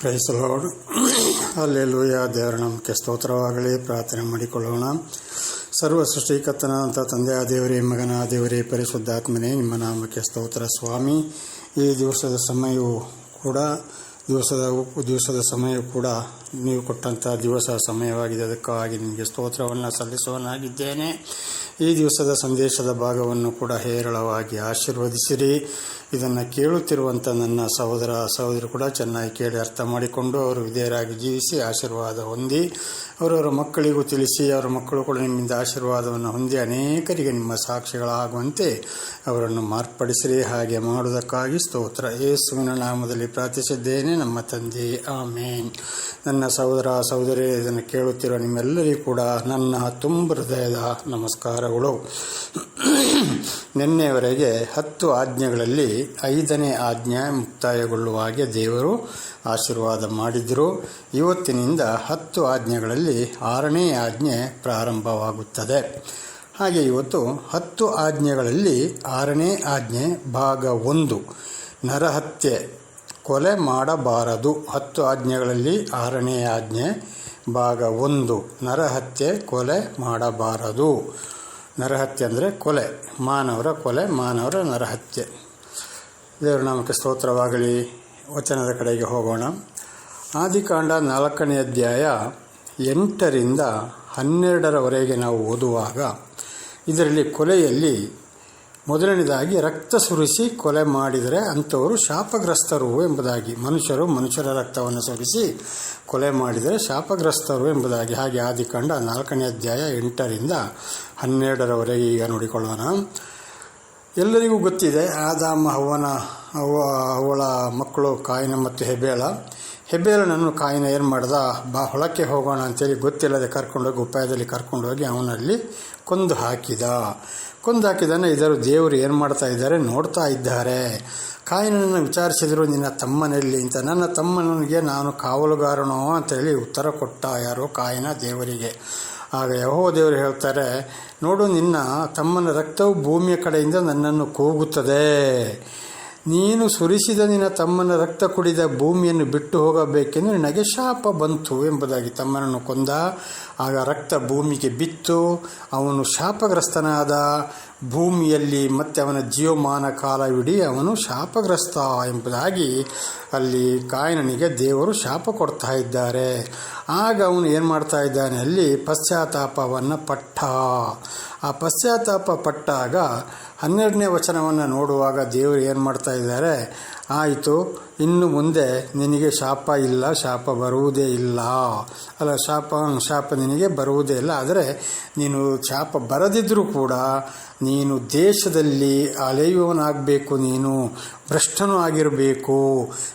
Price ಅಲ್ಲಿ alleluia ದೇವರ ನಮಗೆ ಸ್ತೋತ್ರವಾಗಲಿ. ಪ್ರಾರ್ಥನೆ ಮಾಡಿಕೊಳ್ಳೋಣ. ಸರ್ವ ಸೃಷ್ಟಿಕರ್ತನಾದಂಥ ತಂದೆಯ ದೇವರೇ, ಮಗನ ದೇವರೇ, ಪರಿಶುದ್ಧಾತ್ಮನೇ, ನಿಮ್ಮ ನಾಮಕ್ಕೆ ಸ್ತೋತ್ರ ಸ್ವಾಮಿ. ಈ ದಿವಸದ ಸಮಯವು ಕೂಡ, ದಿವಸದ ದಿವಸದ ಸಮಯ ಕೂಡ ನೀವು ಕೊಟ್ಟಂಥ ದಿವಸ ಸಮಯವಾಗಿದೆ. ಅದಕ್ಕಾಗಿ ನಿಮಗೆ ಸ್ತೋತ್ರವನ್ನು ಸಲ್ಲಿಸುವನಾಗಿದ್ದೇನೆ ಈ ದಿವಸದ ಸಂದೇಶದ ಭಾಗವನ್ನು ಕೂಡ ಹೇರಳವಾಗಿ ಆಶೀರ್ವದಿಸಿರಿ. ಇದನ್ನು ಕೇಳುತ್ತಿರುವಂಥ ನನ್ನ ಸಹೋದರ ಸಹೋದರಿ ಕೂಡ ಚೆನ್ನಾಗಿ ಕೇಳಿ ಅರ್ಥ ಮಾಡಿಕೊಂಡು ಅವರು ವಿಧೇಯರಾಗಿ ಜೀವಿಸಿ ಆಶೀರ್ವಾದ ಹೊಂದಿ ಅವರವರ ಮಕ್ಕಳಿಗೂ ತಿಳಿಸಿ, ಅವರ ಮಕ್ಕಳು ಕೂಡ ನಿಮ್ಮಿಂದ ಆಶೀರ್ವಾದವನ್ನು ಹೊಂದಿ ಅನೇಕರಿಗೆ ನಿಮ್ಮ ಸಾಕ್ಷಿಗಳಾಗುವಂತೆ ಅವರನ್ನು ಮಾರ್ಪಡಿಸಿರಿ. ಹಾಗೆ ಮಾಡುವುದಕ್ಕಾಗಿ ಸ್ತೋತ್ರ. ಯೇಸುವಿನ ನಾಮದಲ್ಲಿ ಪ್ರಾರ್ಥಿಸಿದ್ದೇನೆ. ನಮ್ಮ ತಂದೆ, ಆಮೇನ್. ನನ್ನ ಸಹೋದರ, ಸಹೋದರಿ, ಇದನ್ನು ಕೇಳುತ್ತಿರುವ ನಿಮ್ಮೆಲ್ಲರಿಗೂ ಕೂಡ ನನ್ನ ತುಂಬ ಹೃದಯದ ನಮಸ್ಕಾರಗಳು. ನಿನ್ನೆವರೆಗೆ ಹತ್ತು ಆಜ್ಞೆಗಳಲ್ಲಿ ಐದನೇ ಆಜ್ಞೆ ಮುಕ್ತಾಯಗೊಳ್ಳುವ ಹಾಗೆ ದೇವರು ಆಶೀರ್ವಾದ ಮಾಡಿದರು. ಇವತ್ತಿನಿಂದ ಹತ್ತು ಆಜ್ಞೆಗಳಲ್ಲಿ ಆರನೇ ಆಜ್ಞೆ ಪ್ರಾರಂಭವಾಗುತ್ತದೆ. ಹಾಗೆ ಇವತ್ತು ಹತ್ತು ಆಜ್ಞೆಗಳಲ್ಲಿ ಆರನೇ ಆಜ್ಞೆ ಭಾಗ ಒಂದು, ನರಹತ್ಯೆ. ಕೊಲೆ ಮಾಡಬಾರದು. ಹತ್ತು ಆಜ್ಞೆಗಳಲ್ಲಿ ಆರನೇ ಆಜ್ಞೆ ಭಾಗ ಒಂದು, ನರಹತ್ಯೆ, ಕೊಲೆ ಮಾಡಬಾರದು. ನರಹತ್ಯೆ ಅಂದರೆ ಕೊಲೆ, ಮಾನವರ ಕೊಲೆ, ಮಾನವರ ನರಹತ್ಯೆ. ದೇವರ ನಾಮಕ್ಕೆ ಸ್ತೋತ್ರವಾಗಲಿ. ವಚನದ ಕಡೆಗೆ ಹೋಗೋಣ. ಆದಿಕಾಂಡ ನಾಲ್ಕನೇ ಅಧ್ಯಾಯ ಎಂಟರಿಂದ ಹನ್ನೆರಡರವರೆಗೆ ನಾವು ಓದುವಾಗ, ಇದರಲ್ಲಿ ಕೊಲೆಯಲ್ಲಿ ಮೊದಲನೇದಾಗಿ ರಕ್ತ ಸುರಿಸಿ ಕೊಲೆ ಮಾಡಿದರೆ ಅಂಥವರು ಶಾಪಗ್ರಸ್ತರು ಎಂಬುದಾಗಿ, ಮನುಷ್ಯರು ಮನುಷ್ಯರ ರಕ್ತವನ್ನು ಸುರಿಸಿ ಕೊಲೆ ಮಾಡಿದರೆ ಶಾಪಗ್ರಸ್ತರು ಎಂಬುದಾಗಿ. ಹಾಗೆ ಆದಿಕಾಂಡ ನಾಲ್ಕನೇ ಅಧ್ಯಾಯ ಎಂಟರಿಂದ ಹನ್ನೆರಡರವರೆಗೆ ಈಗ ನೋಡಿಕೊಳ್ಳೋಣ. ಎಲ್ಲರಿಗೂ ಗೊತ್ತಿದೆ, ಆದಾಮ ಹವ್ವನ ಅವ್ವ, ಅವಳ ಮಕ್ಕಳು ಕಾಯಿನ ಮತ್ತು ಹೆಬ್ಬೇಳ. ಹೆಬ್ಬೇಳನನ್ನು ಕಾಯಿನ ಏನು ಮಾಡ್ದ? ಬಾ ಹೊಳಕ್ಕೆ ಹೋಗೋಣ ಅಂತೇಳಿ ಗೊತ್ತಿಲ್ಲದೆ ಕರ್ಕೊಂಡೋಗಿ ಉಪಾಯದಲ್ಲಿ ಕರ್ಕೊಂಡೋಗಿ ಅವನಲ್ಲಿ ಕೊಂದು ಹಾಕಿದ. ಕೊಂದು ಹಾಕಿದಾನೆ ಇದರ ದೇವರು ಏನು ಮಾಡ್ತಾ ಇದ್ದಾರೆ? ನೋಡ್ತಾ ಇದ್ದಾರೆ. ಕಾಯಿನನ್ನು ವಿಚಾರಿಸಿದರು, ನಿನ್ನ ತಮ್ಮನಲ್ಲಿ ಅಂತ. ನನ್ನ ತಮ್ಮನಿಗೆ ನಾನು ಕಾವಲುಗಾರನೋ ಅಂತೇಳಿ ಉತ್ತರ ಕೊಟ್ಟ ಯಾರೋ ಕಾಯಿನ ದೇವರಿಗೆ. ಆಗ ಯಹೋ ದೇವರು ಹೇಳ್ತಾರೆ, ನೋಡು, ನಿನ್ನ ತಮ್ಮನ ರಕ್ತವು ಭೂಮಿಯ ಕಡೆಯಿಂದ ನನ್ನನ್ನು ಕೂಗುತ್ತದೆ. ನೀನು ಸುರಿಸಿದ ನಿನ್ನ ತಮ್ಮನ ರಕ್ತ ಕುಡಿದ ಭೂಮಿಯನ್ನು ಬಿಟ್ಟು ಹೋಗಬೇಕೆಂದು ನಿನಗೆ ಶಾಪ ಬಂತು ಎಂಬುದಾಗಿ ತಮ್ಮನನ್ನು ಕೊಂದ. ಆಗ ರಕ್ತ ಭೂಮಿಗೆ ಬಿತ್ತು. ಅವನು ಶಾಪಗ್ರಸ್ತನಾದ. ಭೂಮಿಯಲ್ಲಿ ಮತ್ತೆ ಅವನ ಜೀವಮಾನ ಕಾಲವಿಡೀ ಅವನು ಶಾಪಗ್ರಸ್ತ ಎಂಬುದಾಗಿ ಅಲ್ಲಿ ಕಾಯನನಿಗೆ ದೇವರು ಶಾಪ ಕೊಡ್ತಾ ಇದ್ದಾರೆ. ಆಗ ಅವನು ಏನು ಮಾಡ್ತಾ ಇದ್ದಾನೆ? ಅಲ್ಲಿ ಪಶ್ಚಾತ್ತಾಪವನ್ನು ಪಟ್ಟ. ಆ ಪಶ್ಚಾತ್ತಾಪ ಪಟ್ಟಾಗ ಹನ್ನೆರಡನೇ ವಚನವನ್ನು ನೋಡುವಾಗ ದೇವರು ಏನು ಮಾಡ್ತಾ ಇದ್ದಾರೆ? ಆಯಿತು, ಇನ್ನು ಮುಂದೆ ನಿನಗೆ ಶಾಪ ಇಲ್ಲ, ಶಾಪ ಬರುವುದೇ ಇಲ್ಲ. ಅಲ್ಲ, ಶಾಪ ಶಾಪ ನಿನಗೆ ಬರುವುದೇ ಇಲ್ಲ, ಆದರೆ ನೀನು ಶಾಪ ಬರದಿದ್ದರೂ ಕೂಡ ನೀನು ದೇಶದಲ್ಲಿ ಅಲೆಯುವನಾಗಬೇಕು ನೀನು, ಭ್ರಷ್ಟನೂ ಆಗಿರಬೇಕು.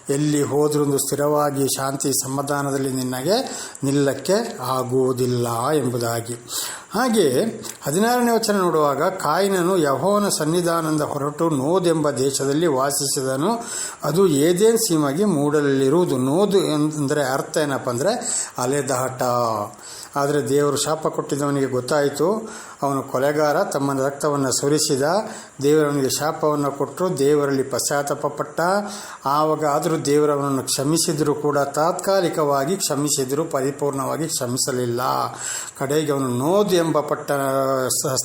ಎಲ್ಲಿ ಹೋದ್ರೊಂದು ಸ್ಥಿರವಾಗಿ ಶಾಂತಿ ಸಮಾಧಾನದಲ್ಲಿ ನಿನಗೆ ನಿಲ್ಲಕ್ಕೆ ಆಗುವುದಿಲ್ಲ ಎಂಬುದಾಗಿ. ಹಾಗೆ ಹದಿನಾರನೇ ವಚನ ನೋಡುವಾಗ ಕಾಯಿನನು ಯಹೋವನ ಸನ್ನಿಧಾನದ ಹೊರಟು ನೋದೆಂಬ ದೇಶದಲ್ಲಿ ವಾಸಿಸಿದನು. ಅದು ಏದೇನ್ ಸೀಮಾಗಿ ಮೂಡಲಿರುವುದು. ನೋದು ಅಂದರೆ ಅರ್ಥ ಏನಪ್ಪ ಅಂದರೆ ಅಲೆದಾಟ ಆದರೆ ದೇವರು ಶಾಪ ಕೊಟ್ಟಿದ್ದವನಿಗೆ ಗೊತ್ತಾಯಿತು. ಅವನು ಕೊಲೆಗಾರ ತಮ್ಮನ ರಕ್ತವನ್ನು ಸುರಿಸಿದ ದೇವರವನಿಗೆ ಶಾಪವನ್ನು ಕೊಟ್ಟರು ದೇವರಲ್ಲಿ ಪಶ್ಚಾತ್ತಾಪ ಪಟ್ಟ ಆವಾಗ ಆದರೂ ದೇವರವನನ್ನು ಕ್ಷಮಿಸಿದರೂ ಕೂಡ ತಾತ್ಕಾಲಿಕವಾಗಿ ಕ್ಷಮಿಸಿದರೂ ಪರಿಪೂರ್ಣವಾಗಿ ಕ್ಷಮಿಸಲಿಲ್ಲ. ಕಡೆಗೆ ಅವನು ನೋದ್ ಎಂಬ ಪಟ್ಟ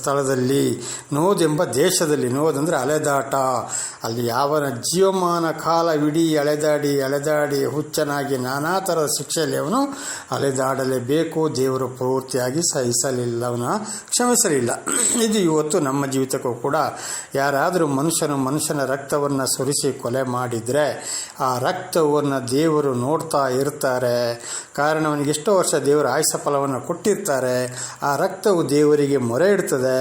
ಸ್ಥಳದಲ್ಲಿ, ನೋದ್ ಎಂಬ ದೇಶದಲ್ಲಿ ನೋದಂದರೆ ಅಲೆದಾಟ. ಅಲ್ಲಿ ಯಾವನ ಜೀವಮಾನ ಕಾಲವಿಡೀ ಅಲೆದಾಡಿ ಅಲೆದಾಡಿ ಹುಚ್ಚನಾಗಿ ನಾನಾ ಥರದ ಶಿಕ್ಷೆಯಲ್ಲಿ ಅವನು ಅಲೆದಾಡಲೇಬೇಕು, ದೇವರು ಪೂರ್ತಿಯಾಗಿ ಸಹಿಸಲಿಲ್ಲ ಅವನ ಕ್ಷಮಿಸಲಿಲ್ಲ ಇದು ಇವತ್ತು ನಮ್ಮ ಜೀವಿತಕ್ಕೂ ಕೂಡ ಯಾರಾದರೂ ಮನುಷ್ಯನು ಮನುಷ್ಯನ ರಕ್ತವನ್ನು ಸುರಿಸಿ ಕೊಲೆ ಮಾಡಿದರೆ ಆ ರಕ್ತವನ್ನು ದೇವರು ನೋಡ್ತಾ ಇರ್ತಾರೆ. ಕಾರಣ ಅವನಿಗೆ ಎಷ್ಟೋ ವರ್ಷ ದೇವರು ಆಯಸ ಫಲವನ್ನು ಕೊಟ್ಟಿರ್ತಾರೆ. ಆ ರಕ್ತವು ದೇವರಿಗೆ ಮೊರೆ ಇಡ್ತದೆ.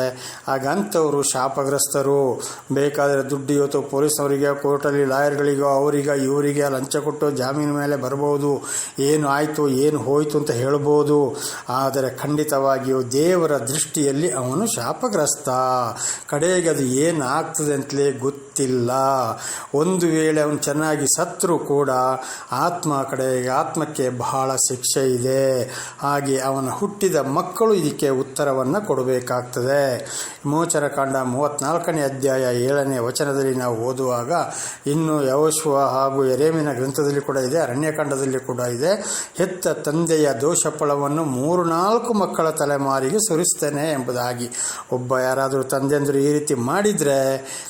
ಆಗ ಅಂಥವರು ಶಾಪಗ್ರಸ್ತರು, ಬೇಕಾದರೆ ದುಡ್ಡು ಇವತ್ತು ಪೊಲೀಸ್ನವರಿಗೆ, ಕೋರ್ಟಲ್ಲಿ ಲಾಯರ್ಗಳಿಗೋ, ಅವರಿಗೆ, ಇವರಿಗೆ ಲಂಚ ಕೊಟ್ಟು ಜಾಮೀನು ಮೇಲೆ ಬರ್ಬೋದು. ಏನು ಆಯಿತು, ಏನು ಹೋಯಿತು ಅಂತ ಹೇಳ್ಬೋದು. ಆದರೆ ಖಂಡಿತವಾಗಿಯೂ ದೇವರ ದೃಷ್ಟಿಯಲ್ಲಿ ಅವನು ಶಾಪಗ್ರಸ್ತ. ಕಡೆಗೆ ಅದು ಏನಾಗ್ತದೆ ಅಂತಲೇ ಗೊತ್ತಿಲ್ಲ. ಒಂದು ವೇಳೆ ಅವನು ಚೆನ್ನಾಗಿ ಸತ್ರು ಕೂಡ ಆತ್ಮ ಕಡೆಗೆ, ಆತ್ಮಕ್ಕೆ ಬಹಳ ಶಿಕ್ಷೆ ಇದೆ. ಹಾಗೆ ಅವನ ಹುಟ್ಟಿದ ಮಕ್ಕಳು ಇದಕ್ಕೆ ಉತ್ತರವನ್ನು ಕೊಡಬೇಕಾಗ್ತದೆ. ಮೋಚರ ಕಾಂಡ ಮೂವತ್ನಾಲ್ಕನೇ ಅಧ್ಯಾಯ ಏಳನೇ ವಚನದಲ್ಲಿ ನಾವು ಓದುವಾಗ, ಇನ್ನು ಯವಶ್ವ ಹಾಗೂ ಎರೇಮಿನ ಗ್ರಂಥದಲ್ಲಿ ಕೂಡ ಇದೆ, ಅರಣ್ಯಕಾಂಡದಲ್ಲಿ ಕೂಡ ಇದೆ. ಹೆತ್ತ ತಂದೆಯ ದೋಷ ಫಲವನ್ನು ಮೂರು ನಾಲ್ಕು ಮಕ್ಕಳ ತಲೆಮಾರಿಗೆ ಸುರಿಸ್ತೇನೆ ಎಂಬುದಾಗಿ ಒಬ್ಬ ಯಾರಾದರೂ ತಂದೆಂದರು ಈ ರೀತಿ ಮಾಡಿದರೆ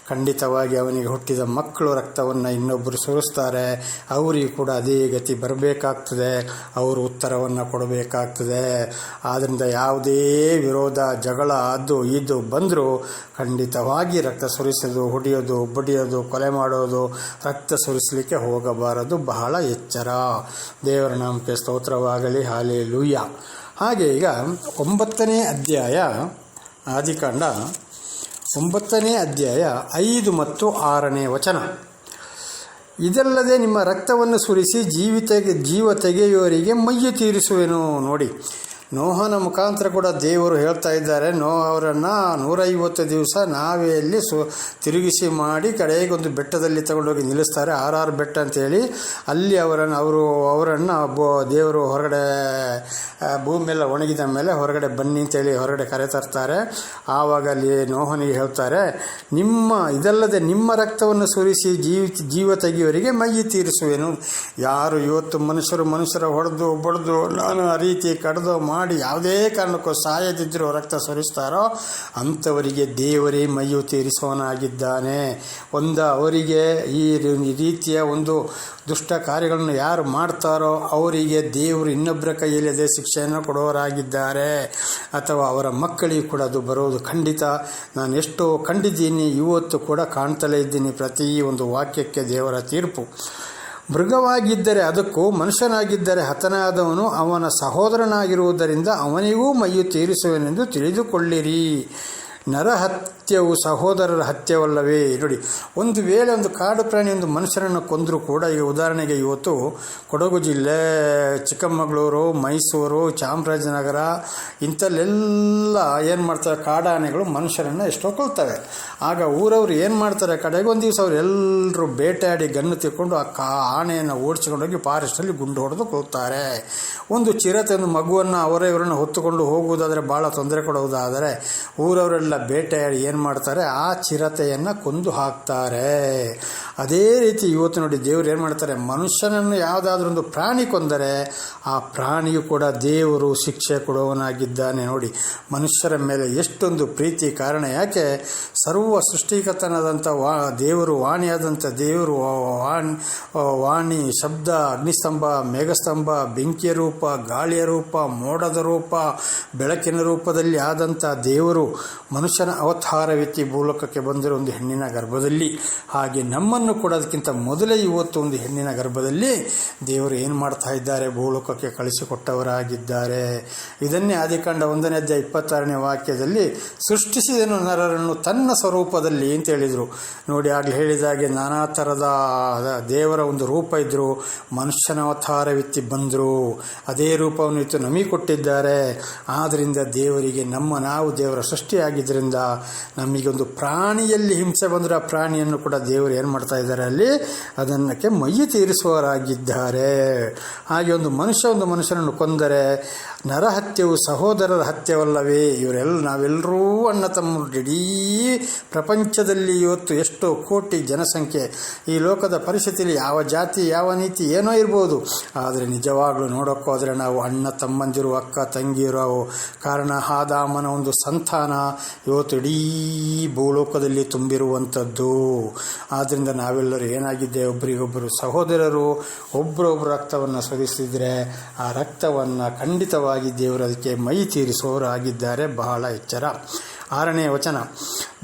ಖಂಡಿತವಾಗಿ ಅವನಿಗೆ ಹುಟ್ಟಿದ ಮಕ್ಕಳು ರಕ್ತವನ್ನು ಇನ್ನೊಬ್ಬರು ಸುರಿಸ್ತಾರೆ. ಅವರಿಗೆ ಕೂಡ ಅದೇ ಗತಿ ಬರಬೇಕಾಗ್ತದೆ. ಅವರು ಉತ್ತರವನ್ನು ಕೊಡಬೇಕಾಗ್ತದೆ. ಆದ್ದರಿಂದ ಯಾವುದೇ ವಿರೋಧ, ಜಗಳ, ಅದು ಇದು ಬಂದರೂ ಖಂಡಿತವಾಗಿ ರಕ್ತ ಸುರಿಸೋದು, ಹೊಡೆಯೋದು, ಬಡಿಯೋದು, ಕೊಲೆ ಮಾಡೋದು, ರಕ್ತ ಸುರಿಸಲಿಕ್ಕೆ ಹೋಗಬಾರದು. ಬಹಳ ಎಚ್ಚರ. ದೇವರ ನಾಮಕ್ಕೆ ಸ್ತೋತ್ರವಾಗಲಿ. ಹಾಲೆ ಲೂಯ್ಯ ಹಾಗೆ ಈಗ ಒಂಬತ್ತನೇ ಅಧ್ಯಾಯ ಆದಿಕಾಂಡ. ಒಂಬತ್ತನೇ ಅಧ್ಯಾಯ ಐದು ಮತ್ತು ಆರನೇ ವಚನ. ಇದಲ್ಲದೆ ನಿಮ್ಮ ರಕ್ತವನ್ನು ಸುರಿಸಿ ಜೀವಿತ ಜೀವ ತೆಗೆಯುವವರಿಗೆ ಮೈಯು ತೀರಿಸುವೆನು. ನೋಡಿ ನೋಹನ ಮುಖಾಂತರ ಕೂಡ ದೇವರು ಹೇಳ್ತಾ ಇದ್ದಾರೆ ನೋ ಅವರನ್ನು ನೂರೈವತ್ತು ದಿವಸ ನಾವೆಯಲ್ಲಿ ಸು, ತಿರುಗಿಸಿ ಮಾಡಿ ಕಡೆಗೆ ಒಂದು ಬೆಟ್ಟದಲ್ಲಿ ತಗೊಂಡೋಗಿ ನಿಲ್ಲಿಸ್ತಾರೆ, ಆರ್ ಆರ್ ಬೆಟ್ಟ ಅಂತೇಳಿ. ಅಲ್ಲಿ ಅವರನ್ನು, ಅವರು, ಅವರನ್ನು ಬೋ, ದೇವರು ಹೊರಗಡೆ ಭೂಮಿಯೆಲ್ಲ ಒಣಗಿದ ಮೇಲೆ ಹೊರಗಡೆ ಬನ್ನಿ ಅಂತೇಳಿ ಹೊರಗಡೆ ಕರೆ ತರ್ತಾರೆ. ಆವಾಗ ಅಲ್ಲಿ ನೋಹನಿಗೆ ಹೇಳ್ತಾರೆ, ನಿಮ್ಮ, ಇದಲ್ಲದೆ ನಿಮ್ಮ ರಕ್ತವನ್ನು ಸುರಿಸಿ ಜೀವ ಜೀವ ತೆಗೆಯುವರಿಗೆ ಮೈ ತೀರಿಸುವೆನು. ಯಾರು ಇವತ್ತು ಮನುಷ್ಯರು ಮನುಷ್ಯರ ಹೊಡೆದು, ಬಡ್ದು, ನಾನು ಆ ರೀತಿ ಕಡ್ದು ಮಾಡಿ ಯಾವುದೇ ಕಾರಣಕ್ಕೂ ಸಾಯದಿದ್ದರೂ ರಕ್ತ ಸುರಿಸ್ತಾರೋ ಅಂಥವರಿಗೆ ದೇವರೇ ಮೈಯು ತೀರಿಸೋನಾಗಿದ್ದಾನೆ. ಒಂದು ಅವರಿಗೆ ಈ ರೀತಿಯ ಒಂದು ದುಷ್ಟ ಕಾರ್ಯಗಳನ್ನು ಯಾರು ಮಾಡ್ತಾರೋ ಅವರಿಗೆ ದೇವರು ಇನ್ನೊಬ್ಬರ ಕೈಯಲ್ಲಿ ಅದೇ ಶಿಕ್ಷೆಯನ್ನು ಕೊಡೋರಾಗಿದ್ದಾರೆ. ಅಥವಾ ಅವರ ಮಕ್ಕಳಿಗೆ ಕೂಡ ಅದು ಬರೋದು ಖಂಡಿತ. ನಾನು ಎಷ್ಟೋ ಕಂಡಿದ್ದೀನಿ, ಇವತ್ತು ಕೂಡ ಕಾಣ್ತಲೇ ಇದ್ದೀನಿ ಪ್ರತಿ ಒಂದು ವಾಕ್ಯಕ್ಕೆ ದೇವರ ತೀರ್ಪು. ಮೃಗವಾಗಿದ್ದರೆ ಅದಕ್ಕೂ ಮನುಷ್ಯನಾಗಿದ್ದರೆ ಹತನಾದವನು ಅವನ ಸಹೋದರನಾಗಿರುವುದರಿಂದ ಅವನಿಗೂ ಮೈಯು ತೀರಿಸುವನೆಂದು ತಿಳಿದುಕೊಳ್ಳಿರಿ. ನರಹತ್ಯವು ಸಹೋದರರ ಹತ್ಯವಲ್ಲವೇ? ನೋಡಿ, ಒಂದು ವೇಳೆ ಒಂದು ಕಾಡು ಪ್ರಾಣಿ ಒಂದು ಮನುಷ್ಯರನ್ನು ಕೊಂದರೂ ಕೂಡ ಈಗ ಉದಾಹರಣೆಗೆ ಇವತ್ತು ಕೊಡಗು ಜಿಲ್ಲೆ, ಚಿಕ್ಕಮಗಳೂರು, ಮೈಸೂರು, ಚಾಮರಾಜನಗರ ಇಂಥಲ್ಲೆಲ್ಲ ಏನು ಮಾಡ್ತಾರೆ, ಕಾಡಾನೆಗಳು ಮನುಷ್ಯರನ್ನು ಎಷ್ಟೋ ಕೊಲ್ತವೆ. ಆಗ ಊರವ್ರು ಏನು ಮಾಡ್ತಾರೆ, ಕಡೆಗೆ ಒಂದು ದಿವಸ ಅವ್ರು ಎಲ್ಲರೂ ಬೇಟೆಯಾಡಿ ಗನ್ನು ತಿಕ್ಕೊಂಡು ಆ ಕಾ, ಆನೆಯನ್ನು ಓಡಿಸಿಕೊಂಡೋಗಿ ಫಾರೆಸ್ಟಲ್ಲಿ ಗುಂಡು ಹೊಡೆದು ಕೊಲ್ತಾರೆ. ಒಂದು ಚಿರತೆ ಒಂದು ಮಗುವನ್ನು ಅವರೇ ಇವರನ್ನು ಹೊತ್ತುಕೊಂಡು ಹೋಗುವುದಾದರೆ ಭಾಳ ತೊಂದರೆ ಕೊಡುವುದಾದರೆ, ಊರವರೆಲ್ಲ ಬೇಟೆಯಾಡಿ ಏನು ಮಾಡ್ತಾರೆ? ಆ ಚಿರತೆಯನ್ನು ಕೊಂದು ಹಾಕ್ತಾರೆ. ಅದೇ ರೀತಿ ಇವತ್ತು ನೋಡಿ ದೇವರು ಏನು ಮಾಡ್ತಾರೆ? ಮನುಷ್ಯನನ್ನು ಯಾವುದಾದ್ರೂ ಒಂದು ಪ್ರಾಣಿ ಕೊಂದರೆ ಆ ಪ್ರಾಣಿಯು ಕೂಡ ದೇವರು ಶಿಕ್ಷೆ ಕೊಡುವವನಾಗಿದ್ದಾನೆ ನೋಡಿ. ಮನುಷ್ಯರ ಮೇಲೆ ಎಷ್ಟೊಂದು ಪ್ರೀತಿ. ಕಾರಣ ಯಾಕೆ? ಸರ್ವ ಸೃಷ್ಟಿಕತನದಂಥ ವಾ, ದೇವರು ವಾಣಿಯಾದಂಥ ದೇವರು ವಾಣಿ ವಾಣಿ, ಶಬ್ದ, ಅಗ್ನಿಸ್ತಂಭ, ಮೇಘಸ್ತಂಭ, ಬೆಂಕಿಯ ರೂಪ, ಗಾಳಿಯ ರೂಪ, ಮೋಡದ ರೂಪ, ಬೆಳಕಿನ ರೂಪದಲ್ಲಿ ಆದಂಥ ದೇವರು ಮನುಷ್ಯನ ಅವತಾರವೆತ್ತಿ ಭೂಲೋಕಕ್ಕೆ ಬಂದಿರೋ ಒಂದು ಹೆಣ್ಣಿನ ಗರ್ಭದಲ್ಲಿ. ಹಾಗೆ ನಮ್ಮನ್ನು ಕೂಡ ಅದಕ್ಕಿಂತ ಮೊದಲೇ ಇವತ್ತು ಒಂದು ಹೆಣ್ಣಿನ ಗರ್ಭದಲ್ಲಿ ದೇವರು ಏನು ಮಾಡ್ತಾ ಇದ್ದಾರೆ? ಭೂಲೋಕಕ್ಕೆ ಕಳಿಸಿಕೊಟ್ಟವರಾಗಿದ್ದಾರೆ. ಇದನ್ನೇ ಆದಿಕಾಂಡ ಒಂದನೇ ಅಧ್ಯಾಯ ಇಪ್ಪತ್ತಾರನೇ ವಾಕ್ಯದಲ್ಲಿ ಸೃಷ್ಟಿಸಿದನು ನರರನ್ನು ತನ್ನ ಸ್ವರೂಪದಲ್ಲಿ ಅಂತ ಹೇಳಿದರು. ನೋಡಿ, ಆಗಲೇ ಹೇಳಿದಾಗೆ ನಾನಾ ಥರದ ದೇವರ ಒಂದು ರೂಪ ಇದ್ದರು ಮನುಷ್ಯನ ಅವತಾರವಿತ್ತಿ ಬಂದರು. ಅದೇ ರೂಪವನ್ನು ಇತ್ತು ನಮಗೆ ಕೊಟ್ಟಿದ್ದಾರೆ. ಆದ್ದರಿಂದ ದೇವರಿಗೆ ನಮ್ಮ ನಾವು ದೇವರ ಸೃಷ್ಟಿಯಾಗಿದ್ದರಿಂದ ನಮಗೊಂದು ಪ್ರಾಣಿಯಲ್ಲಿ ಹಿಂಸೆ ಬಂದರೆ ಆ ಪ್ರಾಣಿಯನ್ನು ಕೂಡ ದೇವರು ಏನು ಮಾಡ್ತಾ ಇದ್ದಾರೆ ಅಲ್ಲಿ ಅದನ್ನಕ್ಕೆ ಮೈ ತೀರಿಸುವವರಾಗಿದ್ದಾರೆ. ಹಾಗೆ ಒಂದು ಮನುಷ್ಯ ಒಂದು ಮನುಷ್ಯನನ್ನು ಕೊಂದರೆ ನರಹತ್ಯವು ಸಹೋದರರ ಹತ್ಯವಲ್ಲವೇ? ಇವರೆಲ್ಲ ನಾವೆಲ್ಲರೂ ಅಣ್ಣ ತಮ್ಮ ಇಡೀ ಪ್ರಪಂಚದಲ್ಲಿ ಇವತ್ತು ಎಷ್ಟೋ ಕೋಟಿ ಜನಸಂಖ್ಯೆ. ಈ ಲೋಕದ ಪರಿಸ್ಥಿತಿಯಲ್ಲಿ ಯಾವ ಜಾತಿ, ಯಾವ ನೀತಿ ಏನೋ ಇರ್ಬೋದು. ಆದರೆ ನಿಜವಾಗ್ಲೂ ನೋಡೋಕ್ಕೋದ್ರೆ ನಾವು ಅಣ್ಣ ತಮ್ಮಂದಿರು, ಅಕ್ಕ ತಂಗಿರೋ ಕಾರಣ ಹಾದಾಮನ ಒಂದು ಸಂತಾನ ಇವತ್ತು ಇಡೀ ಭೂಲೋಕದಲ್ಲಿ ತುಂಬಿರುವಂಥದ್ದು. ಆದ್ದರಿಂದ ನಾವೆಲ್ಲರೂ ಏನಾಗಿದ್ದೆ? ಒಬ್ಬರಿಗೊಬ್ಬರು ಸಹೋದರರು ಒಬ್ಬರೊಬ್ಬರು ರಕ್ತವನ್ನು ಸುರಿಸಿದರೆ ಆ ರಕ್ತವನ್ನು ಖಂಡಿತವಾಗಿ ದೇವರು ಅದಕ್ಕೆ ಮೈ ತೀರಿಸುವವರಾಗಿದ್ದಾರೆ. ಬಹಳ ಎಚ್ಚರ. ಆರನೇ ವಚನ.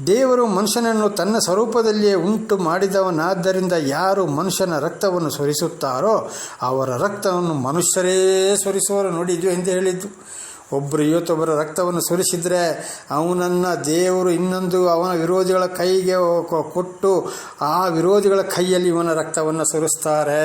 ದೇವರು ಮನುಷ್ಯನನ್ನು ತನ್ನ ಸ್ವರೂಪದಲ್ಲಿಯೇ ಉಂಟು ಮಾಡಿದವನಾದ್ದರಿಂದ ಯಾರು ಮನುಷ್ಯನ ರಕ್ತವನ್ನು ಸುರಿಸುತ್ತಾರೋ ಅವರ ರಕ್ತವನ್ನು ಮನುಷ್ಯರೇ ಸುರಿಸುವರು. ನೋಡಿ ಇದು ಎಂದು ಹೇಳಿದ್ದು? ಒಬ್ಬರು ಇವತ್ತೊಬ್ಬರ ರಕ್ತವನ್ನು ಸುರಿಸಿದರೆ ಅವನನ್ನು ದೇವರು ಇನ್ನೊಂದು ಅವನ ವಿರೋಧಿಗಳ ಕೈಗೆ ಕೊಟ್ಟು ಆ ವಿರೋಧಿಗಳ ಕೈಯಲ್ಲಿ ಇವನ ರಕ್ತವನ್ನು ಸುರಿಸ್ತಾರೆ.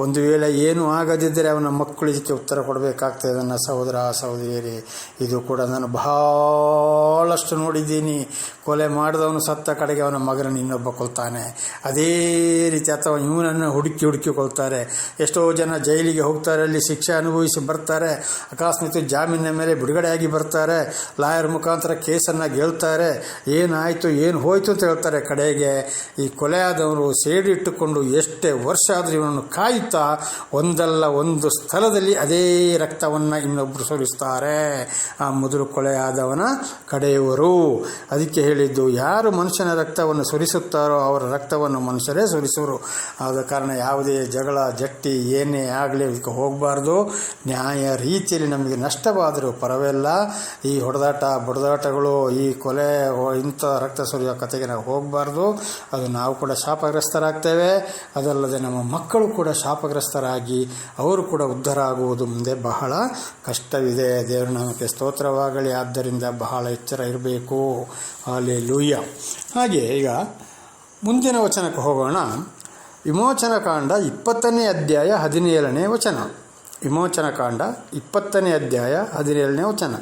ಒಂದು ವೇಳೆ ಏನು ಆಗದಿದ್ದರೆ ಅವನ ಮಕ್ಕಳಿಗೆ ಉತ್ತರ ಕೊಡಬೇಕಾಗ್ತದೆ. ನನ್ನ ಸಹೋದರ ಸಹೋದರಿ ಇದು ಕೂಡ ನಾನು ಬಹಳಷ್ಟು ನೋಡಿದ್ದೀನಿ. ಕೊಲೆ ಮಾಡಿದವನು ಸತ್ತ ಕಡೆಗೆ ಅವನ ಮಗನನ್ನು ಇನ್ನೊಬ್ಬ ಕೊಲ್ತಾನೆ. ಅದೇ ರೀತಿ ಅಥವಾ ಇವನನ್ನು ಹುಡುಕಿ ಹುಡುಕಿ ಕೊಲ್ತಾರೆ. ಎಷ್ಟೋ ಜನ ಜೈಲಿಗೆ ಹೋಗ್ತಾರೆ. ಅಲ್ಲಿ ಶಿಕ್ಷೆ ಅನುಭವಿಸಿ ಬರ್ತಾರೆ. ಅಕಸ್ಮಾತ್ ಜಾಮೀನಿನ ಮೇಲೆ ಬಿಡುಗಡೆಯಾಗಿ ಬರ್ತಾರೆ. ಲಾಯರ್ ಮುಖಾಂತರ ಕೇಸನ್ನು ಗೆಲ್ತಾರೆ. ಏನಾಯಿತು, ಏನು ಹೋಯಿತು ಅಂತ ಹೇಳ್ತಾರೆ ಕಡೆಗೆ. ಈ ಕೊಲೆಯಾದವರು ಸೇಡಿಟ್ಟುಕೊಂಡು ಎಷ್ಟೇ ವರ್ಷ ಆದರೂ ಇವನನ್ನು ಕಾಯುತ್ತಾ ಒಂದಲ್ಲ ಒಂದು ಸ್ಥಳದಲ್ಲಿ ಅದೇ ರಕ್ತವನ್ನು ಇನ್ನೊಬ್ಬರು ಸುರಿಸ್ತಾರೆ. ಆ ಮೊದಲು ಕೊಲೆಯಾದವನ ಕಡೆಯವರು. ಅದಕ್ಕೆ ಹೇಳಿದ್ದು, ಯಾರು ಮನುಷ್ಯನ ರಕ್ತವನ್ನು ಸುರಿಸುತ್ತಾರೋ ಅವರ ರಕ್ತವನ್ನು ಮನುಷ್ಯರೇ ಸುರಿಸುವರು. ಆದ ಕಾರಣ ಯಾವುದೇ ಜಗಳ, ಜಟ್ಟಿ ಏನೇ ಆಗಲಿ, ಅದಕ್ಕೆ ಹೋಗಬಾರ್ದು. ನ್ಯಾಯ ರೀತಿಯಲ್ಲಿ ನಮಗೆ ನಷ್ಟವಾದರೂ ಪರವೆಲ್ಲ ಈ ಹೊಡೆದಾಟ, ಬಡದಾಟಗಳು, ಈ ಕೊಲೆ ಇಂಥ ರಕ್ತ ಸುರಿಯೋ ಕತೆಗೆ ನಾವು ಹೋಗಬಾರ್ದು. ಅದು ನಾವು ಕೂಡ ಶಾಪಗ್ರಸ್ತರಾಗ್ತೇವೆ. ಅದಲ್ಲದೆ ನಮ್ಮ ಮಕ್ಕಳು ಕೂಡ ಶಾಪಗ್ರಸ್ತರಾಗಿ ಅವರು ಕೂಡ ಉದ್ಧಾರ ಆಗುವುದು ಮುಂದೆ ಬಹಳ ಕಷ್ಟವಿದೆ. ದೇವರ ನಾಮಕ್ಕೆ ಸ್ತೋತ್ರವಾಗಲಿ. ಆದ್ದರಿಂದ ಬಹಳ ಎಚ್ಚರ ಇರಬೇಕು. ಅಲ್ಲಿ ಲೂಯ್ಯ ಹಾಗೆ ಈಗ ಮುಂದಿನ ವಚನಕ್ಕೆ ಹೋಗೋಣ. ವಿಮೋಚನಕಾಂಡ ಇಪ್ಪತ್ತನೇ ಅಧ್ಯಾಯ ಹದಿನೇಳನೇ ವಚನ. ವಿಮೋಚನಕಾಂಡ ಇಪ್ಪತ್ತನೇ ಅಧ್ಯಾಯ ಹದಿನೇಳನೇ ವಚನ.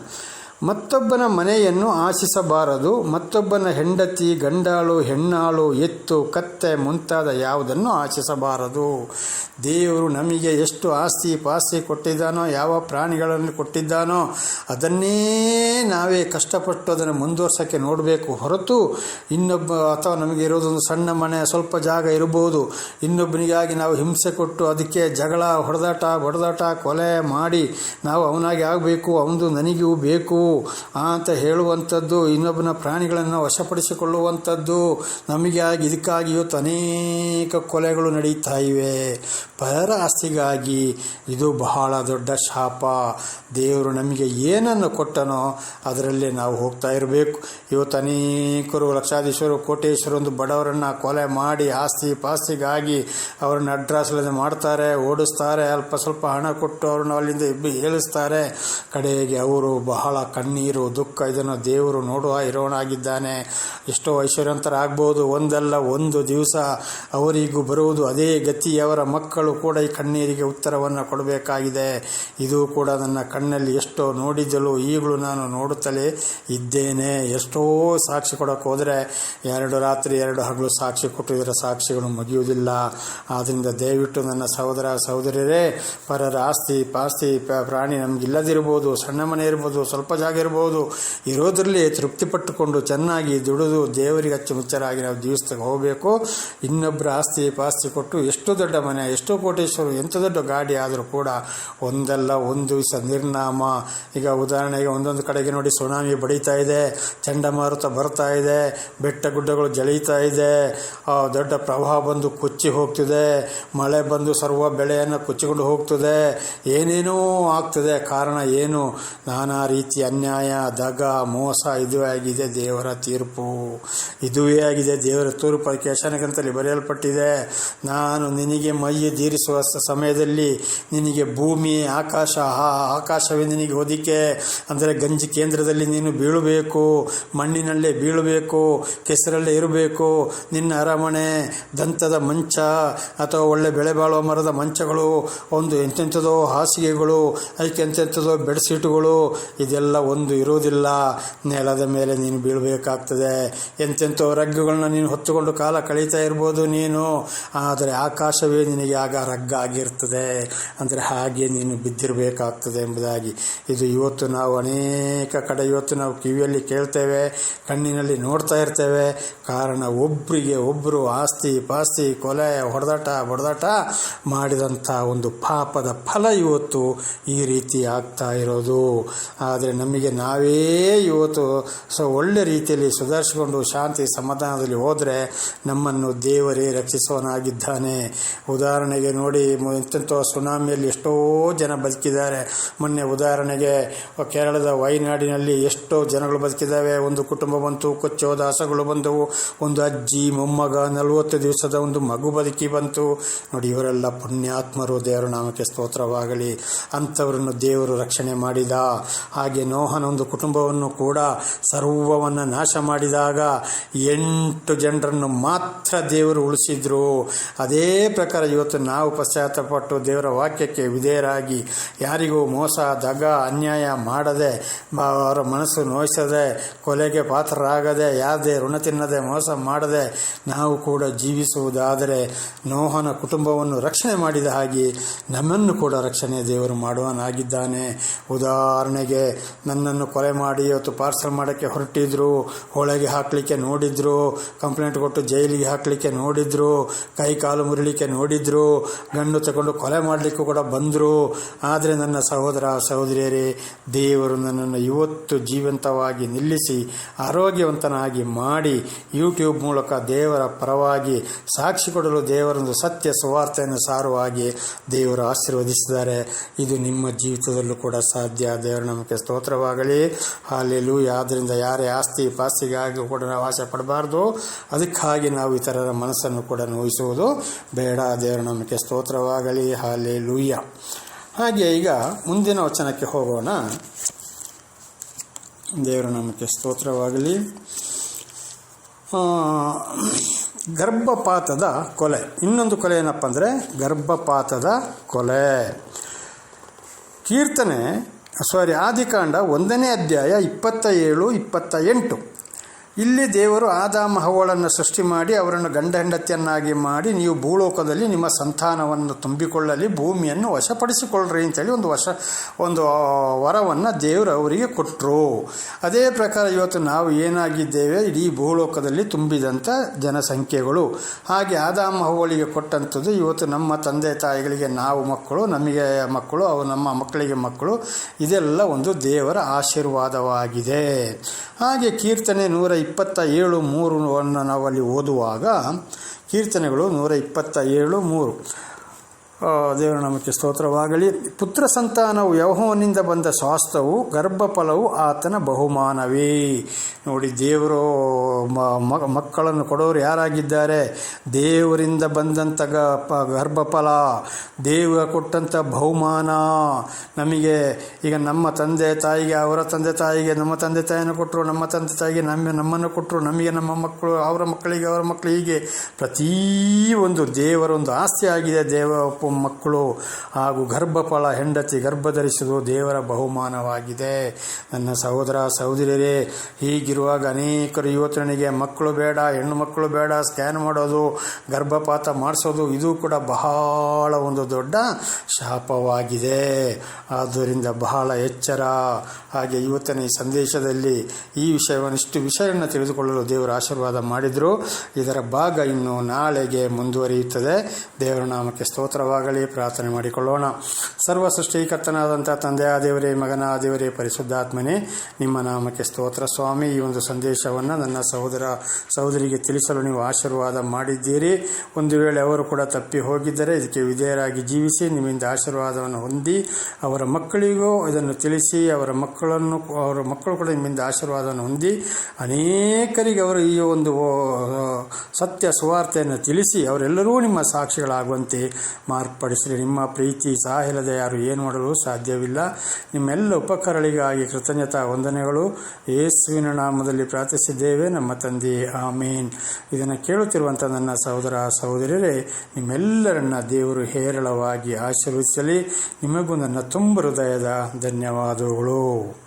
ಮತ್ತೊಬ್ಬನ ಮನೆಯನ್ನು ಆಶಿಸಬಾರದು, ಮತ್ತೊಬ್ಬನ ಹೆಂಡತಿ, ಗಂಡಾಳು, ಹೆಣ್ಣಾಳು, ಎತ್ತು, ಕತ್ತೆ ಮುಂತಾದ ಯಾವುದನ್ನು ಆಶಿಸಬಾರದು. ದೇವರು ನಮಗೆ ಎಷ್ಟು ಆಸ್ತಿ ಪಾಸ್ತಿ ಕೊಟ್ಟಿದ್ದಾನೋ, ಯಾವ ಪ್ರಾಣಿಗಳನ್ನು ಕೊಟ್ಟಿದ್ದಾನೋ, ಅದನ್ನೇ ನಾವೇ ಕಷ್ಟಪಟ್ಟು ಅದನ್ನು ಮುಂದುವರ್ಸೋಕ್ಕೆ ನೋಡಬೇಕು ಹೊರತು ಇನ್ನೊಬ್ಬ ಅಥವಾ ನಮಗೆ ಇರೋದೊಂದು ಸಣ್ಣ ಮನೆ, ಸ್ವಲ್ಪ ಜಾಗ ಇರಬಹುದು ಇನ್ನೊಬ್ಬನಿಗಾಗಿ ನಾವು ಹಿಂಸೆ ಕೊಟ್ಟು ಅದಕ್ಕೆ ಜಗಳ, ಹೊಡೆದಾಟ, ಬಡದಾಟ, ಕೊಲೆ ಮಾಡಿ ನಾವು ಅವನಾಗಿ ಆಗಬೇಕು ಅವನು ನನಗೂ ಬೇಕು. ಅಂತ ಹೇಳುವಂಥದ್ದು, ಇನ್ನೊಬ್ಬನ ಪ್ರಾಣಿಗಳನ್ನು ವಶಪಡಿಸಿಕೊಳ್ಳುವಂಥದ್ದು, ನಮಗೆ ಆಗಿ ಇದಕ್ಕಾಗಿಯೂ ಅನೇಕ ಕೊಲೆಗಳು ನಡೀತಾ ಇವೆ. ಪರರ ಆಸ್ತಿಗಾಗಿ ಇದು ಬಹಳ ದೊಡ್ಡ ಶಾಪ. ದೇವರು ನಮಗೆ ಏನನ್ನು ಕೊಟ್ಟನೋ ಅದರಲ್ಲೇ ನಾವು ಹೋಗ್ತಾ ಇರಬೇಕು. ಇವತ್ತು ಅನೇಕರು ಲಕ್ಷಾಧೀಶರು ಕೋಟೇಶ್ವರೊಂದು ಬಡವರನ್ನು ಕೊಲೆ ಮಾಡಿ ಆಸ್ತಿ ಪಾಸ್ತಿಗಾಗಿ ಅವರನ್ನು ಅಡ್ರಾಸಲ್ಲದೆ ಮಾಡ್ತಾರೆ, ಓಡಿಸ್ತಾರೆ, ಅಲ್ಪ ಸ್ವಲ್ಪ ಹಣ ಕೊಟ್ಟು ಅವ್ರನ್ನ ಅಲ್ಲಿಂದ ಇಬ್ಬಿ ಹೇಳಿಸ್ತಾರೆ ಕಡೆಗೆ ಅವರು ಬಹಳ ಕಣ್ಣೀರು, ದುಃಖ, ಇದನ್ನು ದೇವರು ನೋಡುವ ಇರೋಣಾಗಿದ್ದಾನೆ ಎಷ್ಟೋ ಐಶ್ವರ್ಯವಂತರಾಗ್ಬೋದು. ಒಂದಲ್ಲ ಒಂದು ದಿವಸ ಅವರಿಗೂ ಬರುವುದು ಅದೇ ಗತಿ. ಅವರ ಮಕ್ಕಳು ಕೂಡ ಈ ಕಣ್ಣೀರಿಗೆ ಉತ್ತರವನ್ನು ಕೊಡಬೇಕಾಗಿದೆ. ಇದು ಕೂಡ ನನ್ನ ಕಣ್ಣಲ್ಲಿ ಎಷ್ಟೋ ನೋಡಿದ್ದಲು ಈಗಲೂ ನಾನು ನೋಡುತ್ತಲೇ ಇದ್ದೇನೆ. ಎಷ್ಟೋ ಸಾಕ್ಷಿ ಕೊಡೋಕೆ ಹೋದರೆ ಎರಡು ರಾತ್ರಿ ಎರಡು ಹಗಲು ಸಾಕ್ಷಿ ಕೊಟ್ಟಿದ್ದರ ಸಾಕ್ಷಿಗಳು ಮುಗಿಯುವುದಿಲ್ಲ. ಆದ್ದರಿಂದ ದಯವಿಟ್ಟು ನನ್ನ ಸಹೋದರ, ಸಹೋದರಿಯರೇ ಪರರ ಆಸ್ತಿ ಪಾಸ್ತಿ ಪ್ರಾಣಿ ನಮಗಿಲ್ಲದಿರ್ಬೋದು, ಸಣ್ಣ ಮನೆ ಇರ್ಬೋದು, ಸ್ವಲ್ಪ ಜಾಗ ಇರ್ಬೋದು ಇರೋದ್ರಲ್ಲಿ ತೃಪ್ತಿಪಟ್ಟುಕೊಂಡು ಚೆನ್ನಾಗಿ ದುಡಿದು ದೇವರಿಗೆ ಅಚ್ಚುಮುಚ್ಚರಾಗಿ ನಾವು ಜೀವಿಸ್ತಾ ಹೋಗಬೇಕು. ಇನ್ನೊಬ್ಬರ ಆಸ್ತಿ ಪಾಸ್ತಿ ಕೊಟ್ಟು ಎಷ್ಟು ದೊಡ್ಡ ಮನೆ, ಎಷ್ಟು ಕೋಟೇಶ್ವರು, ಎಂಥ ದೊಡ್ಡ ಗಾಡಿ ಆದರೂ ಕೂಡ ಒಂದಲ್ಲ ಒಂದು ದಿವಸ ನಿರ್ನಾಮ. ಈಗ ಉದಾಹರಣೆಗೆ ಒಂದೊಂದು ಕಡೆಗೆ ನೋಡಿ ಸುನಾಮಿ ಬಡಿತಾ ಇದೆ, ಚಂಡಮಾರುತ ಬರ್ತಾ ಇದೆ, ಬೆಟ್ಟ ಗುಡ್ಡಗಳು ಜಳೀತಾ ಇದೆ. ದೊಡ್ಡ ಪ್ರವಾಹ ಬಂದು ಕೊಚ್ಚಿ ಹೋಗ್ತಿದೆ, ಮಳೆ ಬಂದು ಸರ್ವ ಬೆಳೆಯನ್ನು ಕೊಚ್ಚಿಕೊಂಡು ಹೋಗ್ತದೆ. ಏನೇನೋ ಆಗ್ತದೆ, ಕಾರಣ ಏನು? ನಾನಾ ರೀತಿ ಅನ್ಯಾಯ, ದಗ, ಮೋಸ ಇದುವೇ ಆಗಿದೆ ದೇವರ ತೀರ್ಪು. ಇದುವೇ ಆಗಿದೆ ದೇವರ ತೀರ್ಪು. ಅದಕ್ಕೆ ಗ್ರಂಥದಲ್ಲಿ ಬರೆಯಲ್ಪಟ್ಟಿದೆ, ನಾನು ನಿನಗೆ ಮೈಯ ತೀರಿಸುವ ಸ- ಸಮಯದಲ್ಲಿ ನಿನಗೆ ಭೂಮಿ, ಆಕಾಶ ಆಕಾಶವೇ ನಿನಗೆ ಹೊದಿಕೆ. ಅಂದರೆ ಗಂಜಿ ಕೇಂದ್ರದಲ್ಲಿ ನೀನು ಬೀಳಬೇಕು, ಮಣ್ಣಿನಲ್ಲೇ ಬೀಳಬೇಕು, ಕೆಸರಲ್ಲೇ ಇರಬೇಕು. ನಿನ್ನ ಅರಮನೆ, ದಂತದ ಮಂಚ ಅಥವಾ ಒಳ್ಳೆ ಬೆಳೆ ಬಾಳುವ ಮರದ ಮಂಚಗಳು, ಒಂದು ಎಂತೆಂಥದೋ ಹಾಸಿಗೆಗಳು ಅದಕ್ಕೆ ಎಂತೆಂಥದೋ ಬೆಡ್ಶೀಟ್ಗಳು, ಇದೆಲ್ಲ ಒಂದು ಇರೋದಿಲ್ಲ ನೆಲದ ಮೇಲೆ ನೀನು ಬೀಳಬೇಕಾಗ್ತದೆ. ಎಂತೆಂಥ ರಗ್ಗುಗಳನ್ನ ನೀನು ಹೊತ್ತುಕೊಂಡು ಕಾಲ ಕಳೀತಾ ಇರ್ಬೋದು ನೀನು. ಆದರೆ ಆಕಾಶವೇ ನಿನಗೆ ಆಗ ರಗ್ಗ ಆಗಿರ್ತದೆ ಅಂದರೆ ಹಾಗೆ ನೀನು ಬಿದ್ದಿರಬೇಕಾಗ್ತದೆ ಎಂಬುದಾಗಿ. ಇದು ಇವತ್ತು ನಾವು ಅನೇಕ ಕಡೆ ಇವತ್ತು ನಾವು ಕಿವಿಯಲ್ಲಿ ಕೇಳ್ತೇವೆ, ಕಣ್ಣಿನಲ್ಲಿ ನೋಡ್ತಾ ಇರ್ತೇವೆ. ಕಾರಣ ಒಬ್ಬರಿಗೆ ಒಬ್ಬರು ಆಸ್ತಿ, ಪಾಸ್ತಿ, ಕೊಲೆ, ಹೊಡೆದಾಟ, ಬಡದಾಟ ಮಾಡಿದಂಥ ಒಂದು ಪಾಪದ ಫಲ ಇವತ್ತು ಈ ರೀತಿ ಆಗ್ತಾ ಇರೋದು. ಆದರೆ ನಮಗೆ ನಮಗೆ ನಾವೇ ಇವತ್ತು ಸೊ ಒಳ್ಳೆ ರೀತಿಯಲ್ಲಿ ಸುಧಾರಿಸಿಕೊಂಡು ಶಾಂತಿ ಸಮಾಧಾನದಲ್ಲಿ ಹೋದರೆ ನಮ್ಮನ್ನು ದೇವರೇ ರಕ್ಷಿಸುವನಾಗಿದ್ದಾನೆ ಉದಾಹರಣೆಗೆ ನೋಡಿ ಇಂಥ ಸುನಾಮಿಯಲ್ಲಿ ಎಷ್ಟೋ ಜನ ಬದುಕಿದ್ದಾರೆ. ಮೊನ್ನೆ ಉದಾಹರಣೆಗೆ ಕೇರಳದ ವಯನಾಡಿನಲ್ಲಿ ಎಷ್ಟೋ ಜನಗಳು ಬದುಕಿದ್ದಾವೆ. ಒಂದು ಕುಟುಂಬ ಬಂತು, ಕೊಚ್ಚೋ ದಾಸಗಳು ಬಂದವು. ಒಂದು ಅಜ್ಜಿ, ಮೊಮ್ಮಗ, ನಲವತ್ತು ದಿವಸದ ಒಂದು ಮಗು ಬದುಕಿ ಬಂತು. ನೋಡಿ, ಇವರೆಲ್ಲ ಪುಣ್ಯಾತ್ಮರು, ದೇವರ ನಾಮಕ್ಕೆ ಸ್ತೋತ್ರವಾಗಲಿ. ಅಂಥವರನ್ನು ದೇವರು ರಕ್ಷಣೆ ಮಾಡಿದ. ಹಾಗೆ ನೋಹನ ಒಂದು ಕುಟುಂಬವನ್ನು ಕೂಡ ಸರ್ವವನ್ನು ನಾಶ ಮಾಡಿದಾಗ ಎಂಟು ಜನರನ್ನು ಮಾತ್ರ ದೇವರು ಉಳಿಸಿದ್ರು. ಅದೇ ಪ್ರಕಾರ ಇವತ್ತು ನಾವು ಪಶ್ಚಾತ್ತಪಟ್ಟು ದೇವರ ವಾಕ್ಯಕ್ಕೆ ವಿಧೇಯರಾಗಿ ಯಾರಿಗೂ ಮೋಸ, ದಗ, ಅನ್ಯಾಯ ಮಾಡದೆ ಅವರ ಮನಸ್ಸು ನೋಯಿಸದೆ, ಕೊಲೆಗೆ ಪಾತ್ರರಾಗದೆ ಯಾವುದೇ ಋಣ ತಿನ್ನದೆ, ಮೋಸ ಮಾಡದೆ ನಾವು ಕೂಡ ಜೀವಿಸುವುದಾದರೆ ನೋಹನ ಕುಟುಂಬವನ್ನು ರಕ್ಷಣೆ ಮಾಡಿದ ಹಾಗೆ ನಮ್ಮನ್ನು ಕೂಡ ರಕ್ಷಣೆ ದೇವರು ಮಾಡುವನಾಗಿದ್ದಾನೆ. ಉದಾಹರಣೆಗೆ ನನ್ನನ್ನು ಕೊಲೆ ಮಾಡಿ ಇವತ್ತು ಪಾರ್ಸಲ್ ಮಾಡೋಕ್ಕೆ ಹೊರಟಿದ್ರು, ಹೊಳೆಗೆ ಹಾಕಲಿಕ್ಕೆ ನೋಡಿದ್ರು, ಕಂಪ್ಲೇಂಟ್ ಕೊಟ್ಟು ಜೈಲಿಗೆ ಹಾಕಲಿಕ್ಕೆ ನೋಡಿದ್ರು, ಕೈ ಕಾಲು ಮುರಿಲಿಕ್ಕೆ ನೋಡಿದ್ರು, ಗಂಡು ತಗೊಂಡು ಕೊಲೆ ಮಾಡಲಿಕ್ಕೂ ಕೂಡ ಬಂದರು. ಆದರೆ ನನ್ನ ಸಹೋದರ, ಸಹೋದರಿಯರೇ, ದೇವರು ನನ್ನನ್ನು ಇವತ್ತು ಜೀವಂತವಾಗಿ ನಿಲ್ಲಿಸಿ, ಆರೋಗ್ಯವಂತನಾಗಿ ಮಾಡಿ ಯೂಟ್ಯೂಬ್ ಮೂಲಕ ದೇವರ ಪರವಾಗಿ ಸಾಕ್ಷಿ ಕೊಡಲು ದೇವರೊಂದು ಸತ್ಯ ಸುವಾರ್ತೆಯನ್ನು ಸಾರುವಾಗಿ ದೇವರು ಆಶೀರ್ವದಿಸಿದ್ದಾರೆ. ಇದು ನಿಮ್ಮ ಜೀವಿತದಲ್ಲೂ ಕೂಡ ಸಾಧ್ಯ. ದೇವರ ನಮಗೆ ಸ್ತೋತ್ರವಾಗಲಿ ಹಾಲೆಲ್ಲೂ ಆದ್ದರಿಂದ ಯಾರೇ ಆಸ್ತಿ ಪಾಸ್ತಿಗಾಗಿ ಕೂಡ ನಾವು ಆಸೆ ಪಡಬಾರ್ದು. ಅದಕ್ಕಾಗಿ ನಾವು ಇತರರ ಮನಸ್ಸನ್ನು ಕೂಡ ನೋಯಿಸುವುದು ಬೇಡ. ದೇವರ ನಮಗೆ ಸ್ತೋತ್ರವಾಗಲಿ. ಹಾಲೆ ಲೂಯ್ಯ ಹಾಗೆ ಈಗ ಮುಂದಿನ ವಚನಕ್ಕೆ ಹೋಗೋಣ. ದೇವರ ನಮಗೆ ಸ್ತೋತ್ರವಾಗಲಿ. ಗರ್ಭಪಾತದ ಕೊಲೆ. ಇನ್ನೊಂದು ಕೊಲೆ ಏನಪ್ಪ ಅಂದರೆ ಗರ್ಭಪಾತದ ಕೊಲೆ. ಕೀರ್ತನೆ ಸಾರಿ ಆದಿಕಾಂಡ ಒಂದನೇ ಅಧ್ಯಾಯ ಇಪ್ಪತ್ತ ಏಳು ಇಪ್ಪತ್ತ ಎಂಟು ಇಲ್ಲಿ ದೇವರು ಆದಾಮ ಹವಳನ್ನು ಸೃಷ್ಟಿ ಮಾಡಿ ಅವರನ್ನು ಗಂಡ ಹೆಂಡತಿಯನ್ನಾಗಿ ಮಾಡಿ ನೀವು ಭೂಲೋಕದಲ್ಲಿ ನಿಮ್ಮ ಸಂತಾನವನ್ನು ತುಂಬಿಕೊಳ್ಳಲಿ, ಭೂಮಿಯನ್ನು ವಶಪಡಿಸಿಕೊಳ್ಳ್ರಿ ಅಂತೇಳಿ ಒಂದು ವಶ, ಒಂದು ವರವನ್ನು ದೇವರು ಅವರಿಗೆ ಕೊಟ್ಟರು ಅದೇ ಪ್ರಕಾರ ಇವತ್ತು ನಾವು ಏನಾಗಿದ್ದೇವೆ? ಇಡೀ ಭೂಲೋಕದಲ್ಲಿ ತುಂಬಿದಂಥ ಜನಸಂಖ್ಯೆಗಳು. ಹಾಗೆ ಆದಾಮ ಹವಳಿಗೆ ಕೊಟ್ಟಂಥದ್ದು ಇವತ್ತು ನಮ್ಮ ತಂದೆ ತಾಯಿಗಳಿಗೆ, ನಾವು ಮಕ್ಕಳು, ನಮಗೆ ಮಕ್ಕಳು, ಅವು ನಮ್ಮ ಮಕ್ಕಳಿಗೆ ಮಕ್ಕಳು, ಇದೆಲ್ಲ ಒಂದು ದೇವರ ಆಶೀರ್ವಾದವಾಗಿದೆ. ಹಾಗೆ ಕೀರ್ತನೆ ನೂರ ಇಪ್ಪತ್ತ ಏಳು ಮೂರನ್ನು ನಾವಲ್ಲಿ ಓದುವಾಗ ಕೀರ್ತನೆಗಳು ನೂರ ಇಪ್ಪತ್ತ ಏಳು ಮೂರು. ದೇವರ ನಾಮಕ್ಕೆ ಸ್ತೋತ್ರವಾಗಲಿ. ಪುತ್ರ ಸಂತಾನವು ಯಹೋವನಿಂದ ಬಂದ ಸ್ವಾಸ್ಥವು ಗರ್ಭಫಲವು ಆತನ ಬಹುಮಾನವೇ. ನೋಡಿ, ದೇವರು ಮಕ್ಕಳನ್ನು ಕೊಡೋರು ಯಾರಾಗಿದ್ದಾರೆ? ದೇವರಿಂದ ಬಂದಂಥ ಗ, ಪ- ಗರ್ಭಫಲ ದೇವ ಕೊಟ್ಟಂಥ ಬಹುಮಾನ. ನಮಗೆ ಈಗ ನಮ್ಮ ತಂದೆ ತಾಯಿಗೆ, ಅವರ ತಂದೆ ತಾಯಿಗೆ, ನಮ್ಮ ತಂದೆ ತಾಯಿಯನ್ನು ಕೊಟ್ಟರು, ನಮ್ಮ ತಂದೆ ತಾಯಿಗೆ, ನಮ್ಮ, ನಮ್ಮನ್ನು ಕೊಟ್ಟರು, ನಮಗೆ ನಮ್ಮ ಮಕ್ಕಳು, ಅವರ ಮಕ್ಕಳಿಗೆ, ಅವರ ಮಕ್ಕಳು ಹೀಗೆ ಒಂದು ದೇವರೊಂದು ಆಸ್ತಿ ಆಗಿದೆ. ದೇವ ಮಕ್ಕಳು ಹಾಗೂ ಗರ್ಭಫಲ ಹೆಂಡತಿ ಗರ್ಭಧರಿಸುವುದು ದೇವರ ಬಹುಮಾನವಾಗಿದೆ. ನನ್ನ ಸಹೋದರ, ಸಹೋದರಿಯರೇ, ಹೀಗಿರುವಾಗ ಅನೇಕರು ಯುವತನಿಗೆ ಮಕ್ಕಳು ಬೇಡ, ಹೆಣ್ಣು ಮಕ್ಕಳು ಬೇಡ, ಸ್ಕ್ಯಾನ್ ಮಾಡೋದು, ಗರ್ಭಪಾತ ಮಾಡಿಸೋದು, ಇದು ಕೂಡ ಬಹಳ ಒಂದು ದೊಡ್ಡ ಶಾಪವಾಗಿದೆ. ಆದ್ದರಿಂದ ಬಹಳ ಎಚ್ಚರ. ಹಾಗೆ ಇವತ್ತಿನ ಈ ಸಂದೇಶದಲ್ಲಿ ಈ ವಿಷಯವನ್ನು ಇಷ್ಟು ವಿಷಯವನ್ನು ತಿಳಿದುಕೊಳ್ಳಲು ದೇವರ ಆಶೀರ್ವಾದ ಮಾಡಿದರು. ಇದರ ಭಾಗ ಇನ್ನು ನಾಳೆಗೆ ಮುಂದುವರಿಯುತ್ತದೆ. ದೇವರ ನಾಮಕ್ಕೆ ಸ್ತೋತ್ರವಾಗಲಿ ಪ್ರಾರ್ಥನೆ ಮಾಡಿಕೊಳ್ಳೋಣ. ಸರ್ವ ಸೃಷ್ಟಿಕರ್ತನಾದಂಥ ತಂದೆಯ, ದೇವರೇ, ಮಗನ, ದೇವರೇ, ಪರಿಶುದ್ಧಾತ್ಮನೇ, ನಿಮ್ಮ ನಾಮಕ್ಕೆ ಸ್ತೋತ್ರ. ಸ್ವಾಮಿ, ಈ ಒಂದು ಸಂದೇಶವನ್ನು ನನ್ನ ಸಹೋದರ ಸಹೋದರಿಗೆ ತಿಳಿಸಲು ನೀವು ಆಶೀರ್ವಾದ ಮಾಡಿದ್ದೀರಿ. ಒಂದು ವೇಳೆ ಅವರು ಕೂಡ ತಪ್ಪಿ ಹೋಗಿದ್ದರೆ ಇದಕ್ಕೆ ವಿಧೇಯರಾಗಿ ಜೀವಿಸಿ ನಿಮ್ಮಿಂದ ಆಶೀರ್ವಾದವನ್ನು ಹೊಂದಿ ಅವರ ಮಕ್ಕಳಿಗೂ ಇದನ್ನು ತಿಳಿಸಿ ಅವರ ಮಕ್ಕಳನ್ನು, ಅವರ ಮಕ್ಕಳು ಕೂಡ ನಿಮ್ಮಿಂದ ಆಶೀರ್ವಾದವನ್ನು ಹೊಂದಿ ಅನೇಕರಿಗೆ ಅವರು ಈ ಒಂದು ಸತ್ಯ ಸುವಾರ್ತೆಯನ್ನು ತಿಳಿಸಿ ಅವರೆಲ್ಲರೂ ನಿಮ್ಮ ಸಾಕ್ಷಿಗಳಾಗುವಂತೆ ಮಾರ್ಪಡಿಸಲಿ ನಿಮ್ಮ ಪ್ರೀತಿ ಸಾಹಿಲದೆ ಯಾರು ಏನು ಮಾಡಲು ಸಾಧ್ಯವಿಲ್ಲ. ನಿಮ್ಮೆಲ್ಲ ಉಪಕರಳಿಗಾಗಿ ಕೃತಜ್ಞತಾ ವಂದನೆಗಳು. ಯೇಸುವಿನ ನಾಮದಲ್ಲಿ ಪ್ರಾರ್ಥಿಸಿದ್ದೇವೆ. ನಮ್ಮ ತಂದೆ, ಆಮೇನ್. ಇದನ್ನು ಕೇಳುತ್ತಿರುವಂಥ ನನ್ನ ಸಹೋದರ, ಸಹೋದರಿಯರೇ, ನಿಮ್ಮೆಲ್ಲರನ್ನ ದೇವರು ಹೇರಳವಾಗಿ ಆಶೀರ್ವದಿಸಲಿ. ನಿಮಗೂ ನನ್ನ ತುಂಬ ಹೃದಯದ ಧನ್ಯವಾದಗಳು.